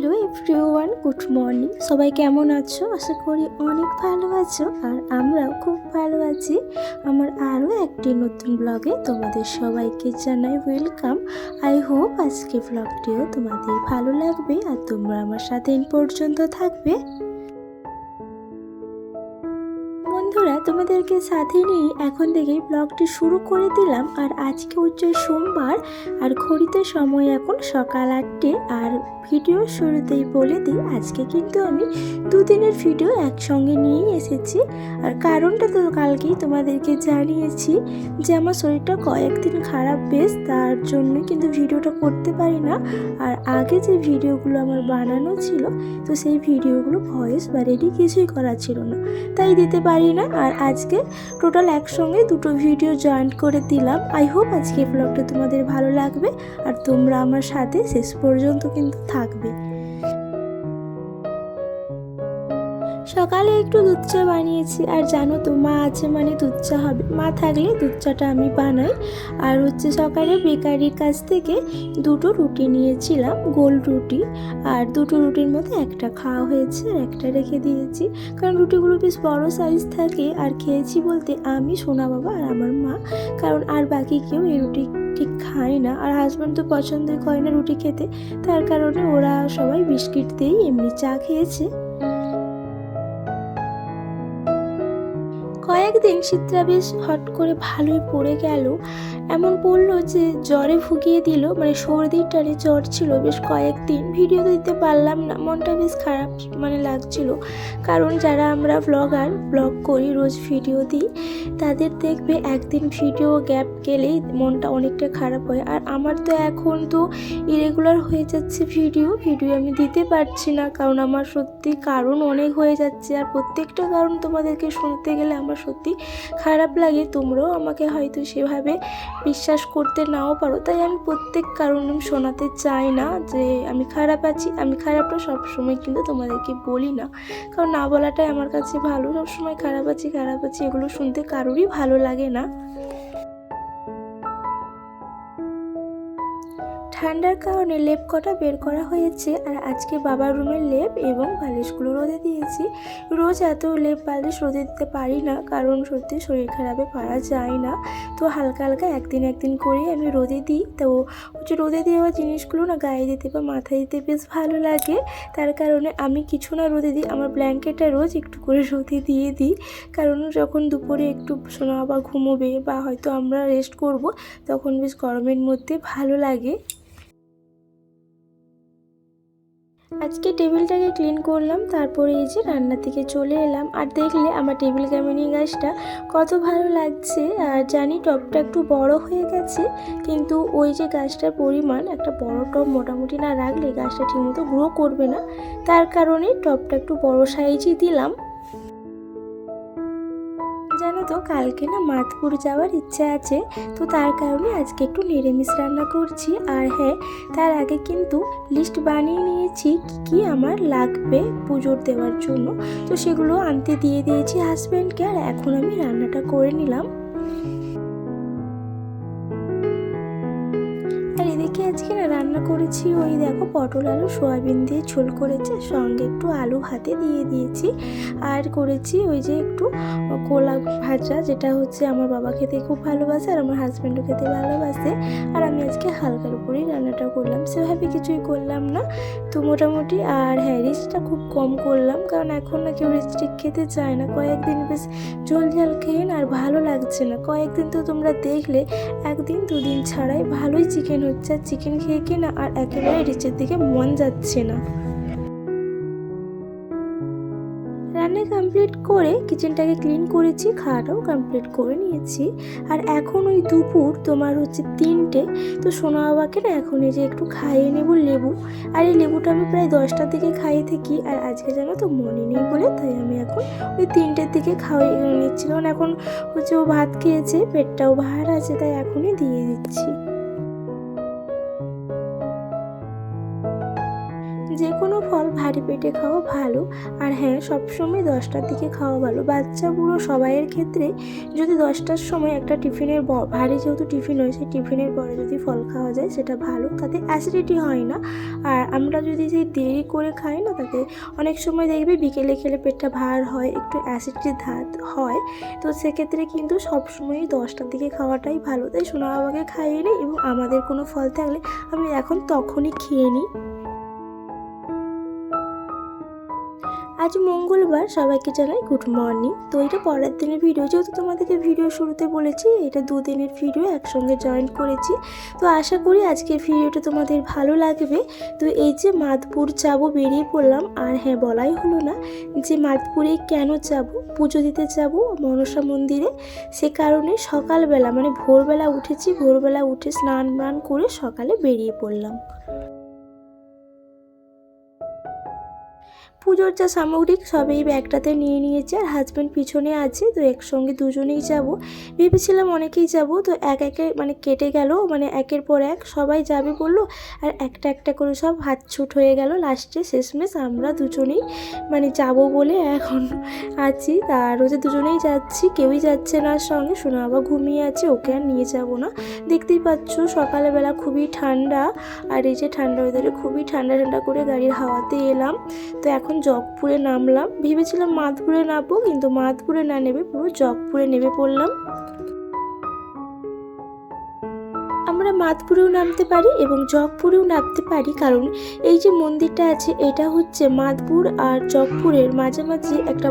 Hello everyone, good morning. সবাই কেমন আছো? আশা করি অনেক ভালো আছো আর আমরাও খুব ভালো আছি। আমার আরও একটি নতুন ব্লগে তোমাদের সবাইকে জানাই ওয়েলকাম। আই হোপ আজকে ব্লগটিও তোমাদের ভালো লাগবে আর তোমরা আমার সাথে পর্যন্ত থাকবে। বন্ধুরা, তোমাদেরকে সাথে নিয়ে এখন থেকেই ব্লগটি শুরু করে দিলাম। আর আজকে হচ্ছে সোমবার, আর ঘড়িতে সময় এখন সকাল আটটে। আর ভিডিও শুরুতেই বলে দিই, আজকে কিন্তু আমি দুদিনের ভিডিও একসঙ্গে নিয়েই এসেছি। আর কারণটা তো কালকেই তোমাদেরকে জানিয়েছি যে আমার শরীরটা কয়েকদিন খারাপ বেশ, তার জন্য কিন্তু ভিডিওটা করতে পারি না। আর আগে যে ভিডিওগুলো আমার বানানো ছিল, তো সেই ভিডিওগুলো ভয়েস বা রেডি কিছুই করা ছিল না। তাই দিতে পারি না। আর আজকে টোটাল একসঙ্গে দুটো ভিডিও জয়েন্ট করে দিলাম। আই হোপ আজকে ব্লগটা তোমাদের ভালো লাগবে। আর তোমরা আমার সাথে শেষ পর্যন্ত কিন্তু থাকবে। সকালে একটু দুধ চা বানিয়েছি। আর জানো তো, মা আছে মানে দুধ চা হবে। মা থাকলে দুধ চাটা আমি বানাই। আর হচ্ছে সকালে বেকারির কাছ থেকে দুটো রুটি নিয়েছিলাম, গোল রুটি। আর দুটো রুটির মধ্যে একটা খাওয়া হয়েছে আর একটা রেখে দিয়েছি। কারণ রুটিগুলো বেশ বড় সাইজ থাকে। আর খেয়েছি বলতে আমি, সোনা বাবা আর আমার মা। কারণ আর বাকি কেউ এই রুটি ঠিক খায় না। আর হাজব্যান্ড তো পছন্দই করে না রুটি খেতে। তার কারণে ওরা সবাই বিস্কিট দিয়েই এমনি চা খেয়েছে। কয়েকদিন শীতটা বেশ হট করে ভালোই পড়ে গেল। এমন পড়ল যে জ্বরে ভুগিয়ে দিল। মানে সর্দির টানে জ্বর ছিল বেশ কয়েকদিন। ভিডিও দিতে পারলাম না। মনটা বেশ খারাপ মানে লাগছিল। কারণ যারা আমরা ব্লগার ব্লগ করি, রোজ ভিডিও দিই, তাদের দেখবে একদিন ভিডিও গ্যাপ গেলেই মনটা অনেকটা খারাপ হয়। আর আমার তো এখন তো ইরেগুলার হয়ে যাচ্ছে ভিডিও। ভিডিও আমি দিতে পারছি না। কারণ আমার সত্যি কারণ অনেক হয়ে যাচ্ছে। আর প্রত্যেকটা কারণ তোমাদেরকে শুনতে গেলে আমার সত্যি খারাপ লাগে, তোমরাও আমাকে হয়তো সেভাবে বিশ্বাস করতে নাও পারো। তাই আমি প্রত্যেক কারণ শোনাতে চাই না যে আমি খারাপ আছি, আমি খারাপটা সবসময় কিন্তু তোমাদেরকে বলি না। কারণ না বলাটাই আমার কাছে ভালো। সবসময় খারাপ আছি খারাপ আছি, এগুলো শুনতে কারোরই ভালো লাগে না। ঠান্ডার কারণে লেপ কটা বের করা হয়েছে আর আজকে বাবার রুমের লেপ এবং বালিশগুলো রোদে দিয়েছি। রোজ এত লেপ বালিশ রোদে দিতে পারি না, কারণ সত্যি শরীর খারাপে পারা যায় না। তো হালকা হালকা একদিন একদিন করেই আমি রোদে দিই। তো হচ্ছে রোদে দেওয়া জিনিসগুলো না গায়ে দিতে বা মাথায় দিতে বেশ ভালো লাগে। তার কারণে আমি কিছু না রোদে দিই, আমার ব্ল্যাঙ্কেটটা রোজ একটু করে রোদে দিয়ে দিই। কারণ যখন দুপুরে একটু শোনা বা ঘুমোবে বা হয়তো আমরা রেস্ট করব, তখন বেশ গরমের মধ্যে ভালো লাগে। আজকে টেবিলটাকে ক্লিন করলাম, তারপরে এই যে রান্না থেকে চলে এলাম। আর দেখলে আমার টেবিল ক্যামিনি গাছটা কত ভালো লাগছে। আর জানি টপটা একটু বড় হয়ে গেছে, কিন্তু ওই যে গাছটার পরিমাণ, একটা বড় টপ মোটামুটি না রাখলে গাছটা ঠিকমতো গ্রো করবে না। তার কারণে টপটা একটু বড় সাইজই দিলাম। কালকে না মাতপুর যাওয়ার ইচ্ছে আছে, তো তার কারণে আজকে একটু নিরামিষ রান্না করছি। আর হ্যাঁ তার আগে কিন্তু লিস্ট বানিয়ে নিয়েছি কী কী আমার লাগবে পুজোর দেওয়ার জন্য। তো সেগুলো আনতে দিয়ে দিয়েছি হাজব্যান্ডকে আর এখন আমি রান্নাটা করে নিলাম। করেছি। ওই দেখো পটল, আলু, সয়াবিন দিয়ে ঝোল করেছে। সঙ্গে একটু আলু ভাতে দিয়ে দিয়েছি। আর করেছি ওই যে একটু কোলা ভাজা, যেটা হচ্ছে আমার বাবা খেতে খুব ভালোবাসে আর আমার হাজব্যান্ডও খেতে ভালোবাসে। আর আমি আজকে হালকার উপরেই রান্নাটা করলাম। সেভাবে কিছুই করলাম না। তো মোটামুটি আর হ্যাঁ রিচটা খুব কম করলাম। কারণ এখন না কেউ রিচটিক খেতে চায় না। কয়েকদিন বেশ ঝোল ঝাল খেয়ে না আর ভালো লাগছে না। কয়েকদিন তো তোমরা দেখলে, একদিন দুদিন ছাড়াই ভালোই চিকেন হচ্ছে। আর চিকেন খেয়ে খেয়ে না আর একেবারে রিচের দিকে মন যাচ্ছে না। রান্না কমপ্লিট করে কিচেনটাকে ক্লিন করেছি, খাওয়াটাও কমপ্লিট করে নিয়েছি। আর এখন ওই দুপুর, তোমার হচ্ছে তিনটে, তো সোনা বাবাকে না এখন এই যে একটু খাইয়ে নেব লেবু। আর এই লেবুটা আমি প্রায় দশটার দিকে খাইয়ে থাকি, আর আজকে জানো তো মনে নেই বলে, তাই আমি এখন ওই তিনটের দিকে খাওয়াই নিচ্ছি কারণ এখন হচ্ছে ও ভাত খেয়েছে, পেটটাও ভার আছে, তাই এখনই দিয়ে দিচ্ছি। যে কোনো ফল ভারী পেটে খাওয়া ভালো। আর হ্যাঁ সবসময় দশটার দিকে খাওয়া ভালো। বাচ্চা বুড়ো সবাইয়ের ক্ষেত্রে যদি দশটার সময় একটা টিফিনের ভারী যেহেতু টিফিন হয় সেই টিফিনের পরে যদি ফল খাওয়া যায় সেটা ভালো। তাতে অ্যাসিডিটি হয় না। আর আমরা যদি সেই দেরি করে খাই না, তাতে অনেক সময় দেখবে বিকেলে খেলে পেটটা ভার হয়, একটু অ্যাসিডিটি ধাত হয়। তো সেক্ষেত্রে কিন্তু সবসময়ই দশটার দিকে খাওয়াটাই ভালো। তাই সোনা বাবাকে খাইয়ে নিই এবং আমাদের কোনো ফল থাকলে আমি এখন তখনই খেয়ে নিই। আজ মঙ্গলবার, সবাইকে জানাই গুড মর্নিং তো এটা পরের দিনের ভিডিও যেহেতু তোমাদেরকে ভিডিও শুরুতে বলেছি, এটা দুদিনের ভিডিও একসঙ্গে জয়েন করেছি। তো আশা করি আজকের ভিডিওটা তোমাদের ভালো লাগবে। তো এই যে মাদপুর যাব বেরিয়ে পড়লাম, আর হ্যাঁ বলাই হলো না যে মাদপুরে কেন যাব, পুজো দিতে যাব মনসা মন্দিরে। সে কারণে সকালবেলা মানে ভোরবেলা উঠেছি, ভোরবেলা উঠে স্নান ম্নান করে সকালে বেরিয়ে পড়লাম। পুজোর যা সামগ্রিক সবই ব্যাগটাতে নিয়ে নিয়েছি আর হাজব্যান্ড পিছনে আছে, তো একসঙ্গে দুজনেই যাব। ভেবেছিলাম অনেকেই যাব, তো এক একে মানে কেটে গেল মানে একের পর এক সবাই যাবে বলল, আর একটা একটা করে সব হাত ছুট হয়ে গেল। লাস্টে শেষমেশ আমরা দুজনেই মানে যাব বলে এখন আছি। আর যে দুজনেই যাচ্ছি, কেউই যাচ্ছে না সঙ্গে। শোনা আবার ঘুমিয়ে আছে, ওকে আর নিয়ে যাব না। দেখতেই পাচ্ছ সকালবেলা খুবই ঠান্ডা, আর এই যে ঠান্ডা ওয়েদারে খুবই ঠান্ডা ঠান্ডা করে গাড়ির হাওয়াতে এলাম। তো এখন জগপুরে নামলাম, ভেবেছিলাম মাদপুরে নামবো, কিন্তু মাদপুরে না নেবে পুরো জগপুরে নেমে পড়লাম। আমরা মাদপুরেও নামতে পারি এবং জগপুরেও নামতে পারি, কারণ এই যে মন্দিরটা আছে, এটা হচ্ছে মাদপুর আর জগপুরের মাঝামাঝি একটা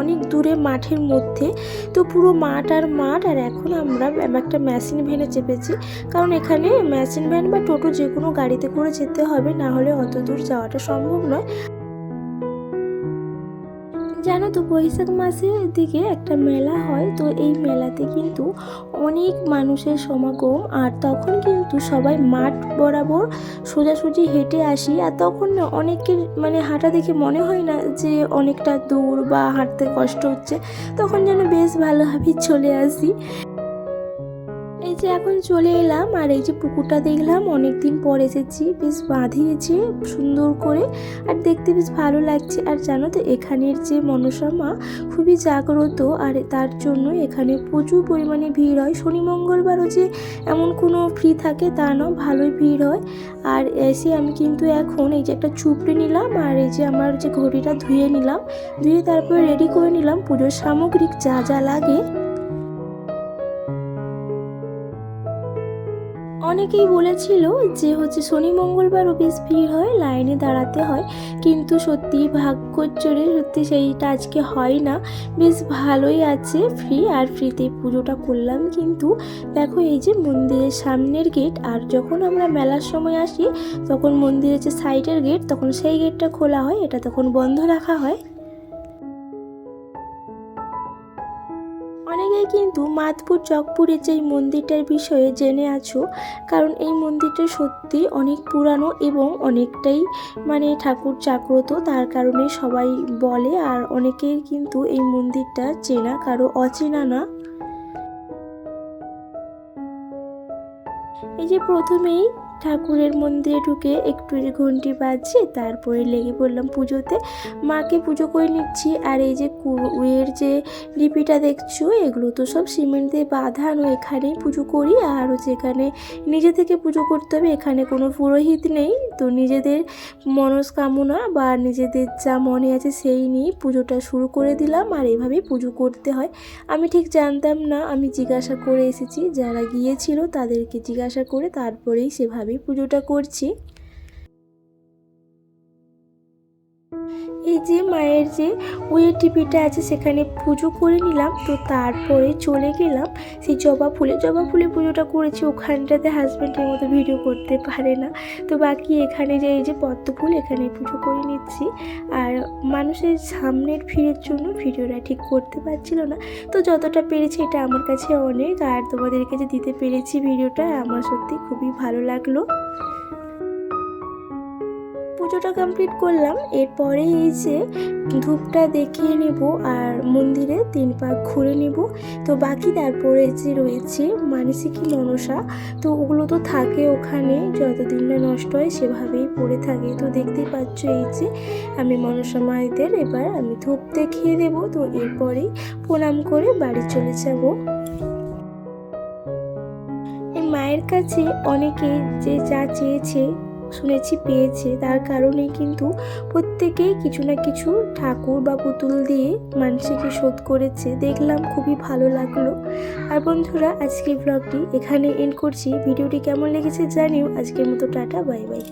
অনেক দূরে মাঠের মধ্যে। তো পুরো মাঠ আর মাঠ, আর এখন আমরা একটা মেশিন ভ্যানে চেপেছি, কারণ এখানে মেশিন ভ্যান বা টোটো যে কোনো গাড়িতে করে যেতে হবে, না হলে অত দূর যাওয়াটা সম্ভব নয়। জানো তো, বৈশাখ মাসের দিকে একটা মেলা হয়। তো এই মেলাতে কিন্তু অনেক মানুষের সমাগম। আর তখন কিন্তু সবাই মাঠ বরাবর সোজাসুজি হেঁটে আসি। আর তখন না অনেকের মানে হাঁটা দেখে মনে হয় না যে অনেকটা দূর বা হাঁটতে কষ্ট হচ্ছে। তখন যেন বেশ ভালোভাবেই চলে আসি। যে এখন চলে এলাম, আর এই যে পুকুরটা দেখলাম অনেক দিন পর এসেছি, বেশ বাঁধিয়েছে সুন্দর করে, আর দেখতে বেশ ভালো লাগছে। আর জানো তো, এখানের যে মনসা মা খুবই জাগ্রত, আর তার জন্য এখানে প্রচুর পরিমাণে ভিড় হয়। শনি, মঙ্গলবারও যে এমন কোনো ফ্রি থাকে, তা না ভালোই ভিড় হয়। আর এসে আমি কিন্তু এখন এই যে একটা চুপড়ে নিলাম, আর এই যে আমার যে ঘড়িটা ধুয়ে নিলাম, ধুয়ে তারপরে রেডি করে নিলাম। পুজোর সামগ্রিক যা যা লাগে অনেকেই বলেছিল যে হচ্ছে শনি মঙ্গলবার অফিস ভিড় হয়, লাইনে দাঁড়াতে হয়। কিন্তু সত্যি ভাগ্যজোরে সত্যি সেইটা আজকে হয় না। বেশ ভালোই আছে ফ্রি আর ফ্রিতে পুজোটা করলাম। কিন্তু দেখো এই যে মন্দিরের সামনের গেট আর যখন আমরা মেলার সময় আসি, তখন মন্দিরের যে সাইডের গেট তখন সেই গেটটা খোলা হয়, এটা তখন বন্ধ রাখা হয়। কিন্তু মাধপুর চকপুরের যে এই মন্দিরটার বিষয়ে জেনে আছো, কারণ এই মন্দিরটা সত্যি অনেক পুরানো এবং অনেকটাই মানে ঠাকুর জাগ্রত, তার কারণে সবাই বলে আর অনেকের কিন্তু এই মন্দিরটা চেনা, কারও অচেনা না। এই যে প্রথমেই ঠাকুরের মন্দিরে ঢুকে একটু ঘন্টি বাজছে, তারপরে লেগে পড়লাম পুজোতে। মাকে পুজো করে নিচ্ছি, আর এই যে কুয়ের যে লিপিটা দেখছ, এগুলো তো সব সিমেন্ট দিয়ে বাঁধানো, এখানেই পুজো করি। আর এখানে নিজে থেকে পুজো করতে হবে, এখানে কোনো পুরোহিত নেই। তো নিজেদের মনস্কামনা বা নিজেদের যা মনে আছে সেই নিয়ে পুজোটা শুরু করে দিলাম, আর এভাবেই পুজো করতে হয়। আমি ঠিক জানতাম না, আমি জিজ্ঞাসা করে এসেছি, যারা গিয়েছিল তাদেরকে জিজ্ঞাসা করে তারপরেই সেভাবেই পুজোটা করছি। যে মায়ের যে ওয়ের টিপিটা আছে সেখানে পুজো করে নিলাম, তো তারপরে চলে গেলাম। সেই জবা ফুলে জবা ফুলে পুজোটা করেছি, ওখানটাতে হাজব্যান্ডের মতো ভিডিও করতে পারে না। তো বাকি এখানে যে, এই যে পদ্ম ফুল, এখানে পুজো করে নিচ্ছি। আর মানুষের সামনের ভিড়ের জন্য ভিডিওটা ঠিক করতে পারছিল না। তো যতটা পেরেছি এটা আমার কাছে অনেক, আর তোমাদেরকে যে দিতে পেরেছি ভিডিওটা, আমার সত্যি খুবই ভালো লাগল। পুজোটা কমপ্লিট করলাম। এরপরে এই যে ধূপটা দেখিয়ে নেব আর মন্দিরে তিন পাক ঘুরে নেব। তো বাকি তারপরে যে রয়েছে মানসিকী মনসা, তো ওগুলো তো থাকে ওখানে, যতদিন না নষ্ট হয় সেভাবেই পড়ে থাকে। তো দেখতেই পাচ্ছ এই যে আমি মনসা মায়েদের, এবার আমি ধূপ দেখিয়ে দেব। তো এরপরেই প্রণাম করে বাড়ি চলে যাব। মায়ের কাছে অনেকে যে যা চেয়েছে শুনেছি, পেয়েছে। তার কারণে কিন্তু প্রত্যেকেই কিছু না কিছু ঠাকুর বা পুতুল দিয়ে মানুষকে শোধ করেছে। দেখলাম খুবই ভালো লাগল। আর বন্ধুরা, আজকের ব্লগটি এখানে এন্ড করছি। ভিডিওটি কেমন লেগেছে জানিও। আজকের মতো টাটা, বাই বাই।